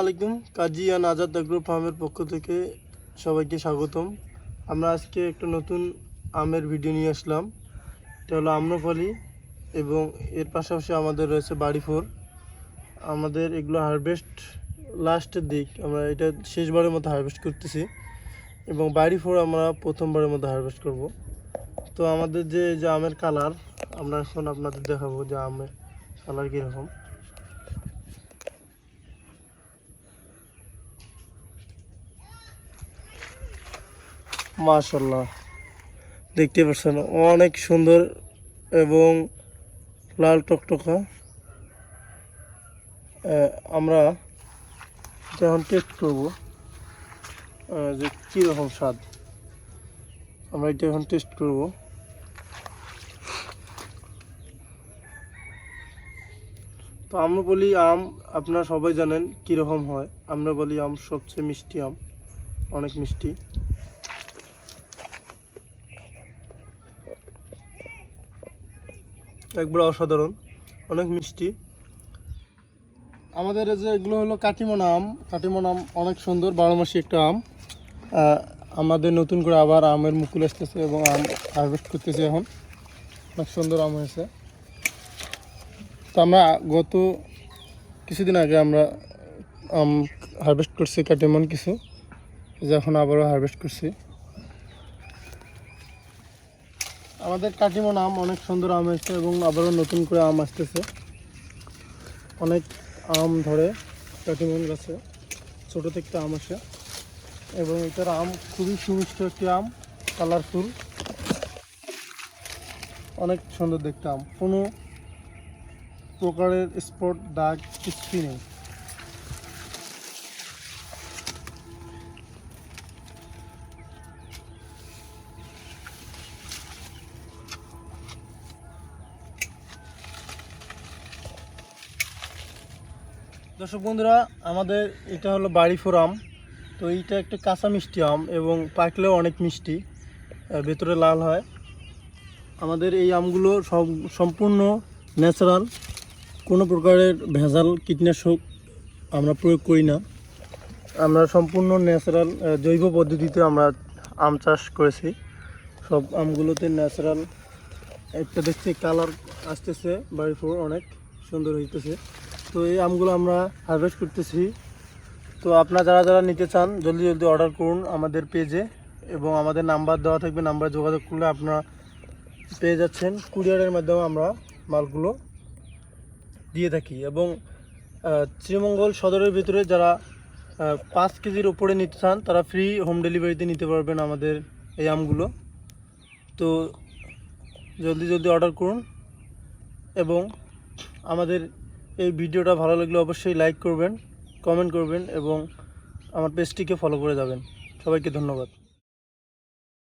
আলাইকুম। কাজী আন আজাদ আগ্রো ফার্মের পক্ষ থেকে সবাইকে স্বাগতম। আমরা আজকে একটা নতুন আমের ভিডিও নিয়ে আসলাম। এটা হলো আম্রফলি এবং এর পাশাপাশি আমাদের রয়েছে বাড়ি ফোর আমাদের এগুলো হারভেস্ট লাস্টের দিক, আমরা এটা শেষবারের মতো হারভেস্ট করতেছি এবং বাড়ি ফোর আমরা প্রথমবারের মতো হারভেস্ট করব। তো আমাদের যে যে আমের কালার আমরা এখন আপনাদের দেখাবো যে আমের কালার কীরকম। মাশাল্লাহ দেখতে পাচ্ছেন, অনেক সুন্দর এবং লাল টকটকা। আমরা যখন টেস্ট করব যে কীরকম স্বাদ, আমরা এটা এখন টেস্ট করব। তো আমরা বলি আম, আপনারা সবাই জানেন কীরকম হয়। আমরা বলি আম সবচেয়ে মিষ্টি আম, অনেক মিষ্টি। একবার অসাধারণ, অনেক মিষ্টি। আমাদের যে এগুলো হলো কাটিমন আম। কাটিমন আম অনেক সুন্দর বারো মাসি একটা আম। আমাদের নতুন করে আবার আমের মুকুল আসতেছে এবং আম হারভেস্ট করতেছে এখন। অনেক সুন্দর আম হয়েছে। তো আমরা গত কিছুদিন আগে আমরা আম হারভেস্ট করছি কাটিমন কিছু। যে এখন আবারও হারভেস্ট করছি। আমাদের কাটিমন আম অনেক সুন্দর আম হয়েছে এবং আবারও নতুন করে আম আসতেছে। অনেক আম ধরে কাটিমন গাছে ছোটো থেকে আম আসে। এবং এটার আম খুবই সুমিষ্ট একটি আম, কালারফুল। অনেক সুন্দর দেখতে আম। কোনো প্রকারের স্পট, দাগ, কিছুই নেই। দর্শক বন্ধুরা, আমাদের এটা হলো বাড়ি ফোর আম তো এইটা একটা কাঁচা মিষ্টি আম এবং পাকলেও অনেক মিষ্টি ভেতরে লাল হয়। আমাদের এই আমগুলো সব সম্পূর্ণ ন্যাচারাল, কোনো প্রকারের ভেজাল কীটনাশক আমরা প্রয়োগ করি না। আমরা সম্পূর্ণ ন্যাচারাল জৈব পদ্ধতিতে আমরা আম চাষ করেছি। সব আমগুলোতে ন্যাচারাল, একটা দেখতে কালার আসতেছে বাড়ি ফোর অনেক সুন্দর হইতেছে। তো এই আমগুলো আমরা হারভেস্ট করতেছি। তো আপনারা যারা যারা নিতে চান, জলদি জলদি অর্ডার করুন আমাদের পেজে এবং আমাদের নাম্বার দেওয়া থাকবে নাম্বারে যোগাযোগ করলে আপনারা পেয়ে যাচ্ছেন। কুরিয়ারের মাধ্যমে আমরা মালগুলো দিয়ে থাকি এবং শ্রীমঙ্গল সদরের ভিতরে যারা পাঁচ কেজির ওপরে নিতে চান, তারা ফ্রি হোম ডেলিভারিতে নিতে পারবেন আমাদের এই আমগুলো। তো জলদি জলদি অর্ডার করুন এবং আমাদের এই ভিডিওটা ভালো লাগলে অবশ্যই লাইক করবেন কমেন্ট করবেন এবং আমার পেজটিকে ফলো করে যাবেন। সবাইকে ধন্যবাদ।